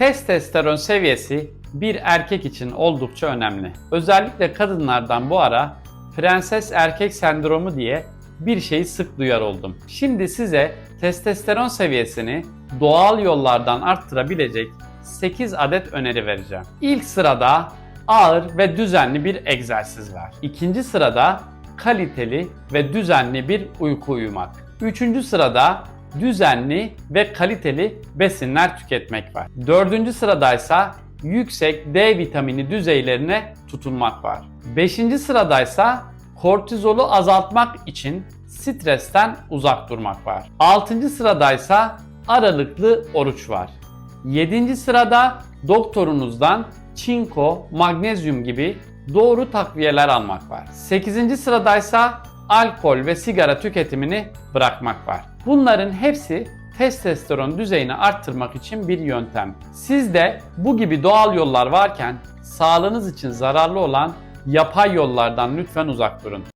Testosteron seviyesi bir erkek için oldukça önemli. Özellikle kadınlardan bu ara prenses erkek sendromu diye bir şeyi sık duyar oldum. Şimdi size testosteron seviyesini doğal yollardan arttırabilecek 8 adet öneri vereceğim. İlk sırada ağır ve düzenli bir egzersiz var. İkinci sırada kaliteli ve düzenli bir uyku uyumak. Üçüncü sırada düzenli ve kaliteli besinler tüketmek var. Dördüncü sıradaysa yüksek D vitamini düzeylerine tutunmak var. Beşinci sıradaysa kortizolu azaltmak için stresten uzak durmak var. Altıncı sıradaysa aralıklı oruç var. 7. sırada doktorunuzdan çinko, magnezyum gibi doğru takviyeler almak var. 8. sıradaysa alkol ve sigara tüketimini bırakmak var. Bunların hepsi testosteron düzeyini arttırmak için bir yöntem. Siz de bu gibi doğal yollar varken sağlığınız için zararlı olan yapay yollardan lütfen uzak durun.